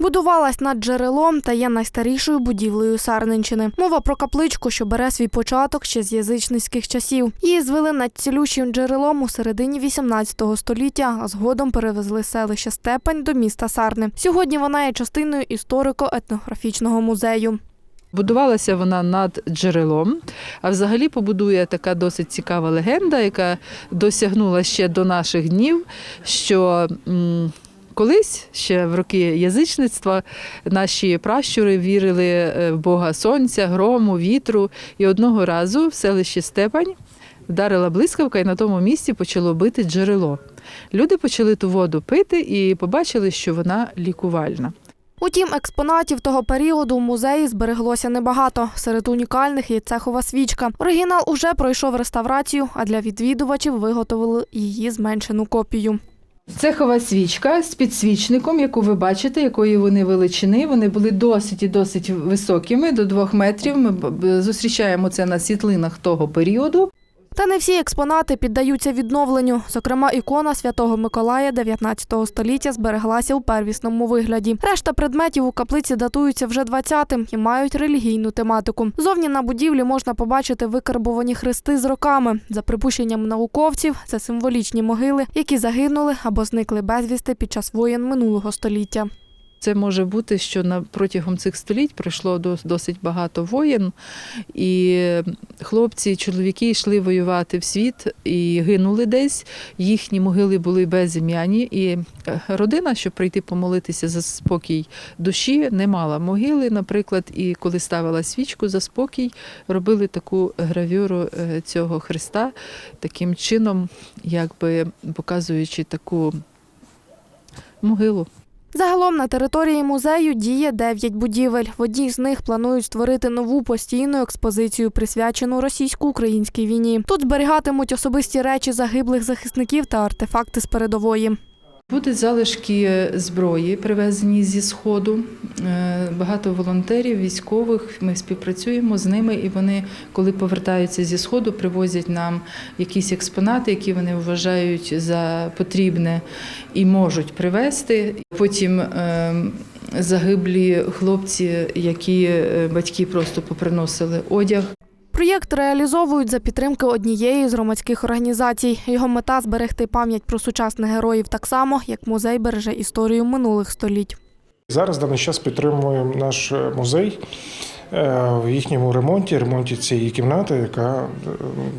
Будувалась над джерелом та є найстарішою будівлею Сарненщини. Мова про капличку, що бере свій початок ще з язичницьких часів. Її звели над цілющим джерелом у середині 18 століття, а згодом перевезли селище Степань до міста Сарни. Сьогодні вона є частиною історико-етнографічного музею. Будувалася вона над джерелом, а взагалі побудує така досить цікава легенда, яка досягнула ще до наших днів, що колись, ще в роки язичництва, наші пращури вірили е, в Бога сонця, грому, вітру. І одного разу в селищі Степань вдарила блискавка, і на тому місці почало бити джерело. Люди почали ту воду пити і побачили, що вона лікувальна. Утім, експонатів того періоду у музеї збереглося небагато. Серед унікальних є цехова свічка. Оригінал уже пройшов реставрацію, а для відвідувачів виготовили її зменшену копію. Цехова свічка з підсвічником, яку ви бачите, якої вони величини. Вони були досить і досить високими, до двох метрів. Ми зустрічаємо це на світлинах того періоду. Та не всі експонати піддаються відновленню. Зокрема, ікона святого Миколая 19 століття збереглася у первісному вигляді. Решта предметів у каплиці датуються вже 20-тим і мають релігійну тематику. Зовні на будівлі можна побачити викарбовані хрести з роками. За припущенням науковців, це символічні могили, які загинули або зникли безвісти під час воєн минулого століття. Це може бути, що на протягом цих століть пройшло досить багато воєн, і хлопці, чоловіки йшли воювати в світ і гинули десь. Їхні могили були безім'яні, і е, родина, щоб прийти помолитися за спокій душі, не мала могили, наприклад, і коли ставила свічку за спокій, робили таку гравюру е, цього Христа, таким чином, якби показуючи таку могилу. Загалом на території музею діє 9 будівель. В одній з них планують створити нову постійну експозицію, присвячену російсько-українській війні. Тут зберігатимуть особисті речі загиблих захисників та артефакти з передової. Будуть залишки зброї, привезені зі сходу. Е, Багато волонтерів, військових. Ми співпрацюємо з ними, і вони, коли повертаються зі сходу, привозять нам якісь експонати, які вони вважають за потрібне і можуть привезти. Потім е, загиблі хлопці, які е, батьки просто поприносили одяг. Проєкт реалізовують за підтримки однієї з громадських організацій. Його мета зберегти пам'ять про сучасних героїв так само, як музей береже історію минулих століть. Зараз даний час підтримуємо наш е, музей е, в їхньому ремонті, ремонті цієї кімнати, яка е,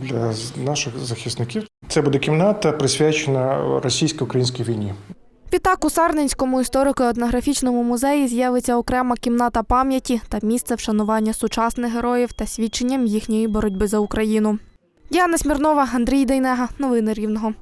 для наших захисників. Це буде кімната присвячена російсько-українській війні. Відтак у Сарненському історико-етнографічному музеї з'явиться окрема кімната пам'яті та місце вшанування сучасних героїв та свідченням їхньої боротьби за Україну. Діана Смірнова, Андрій Дейнега. Новини Рівного.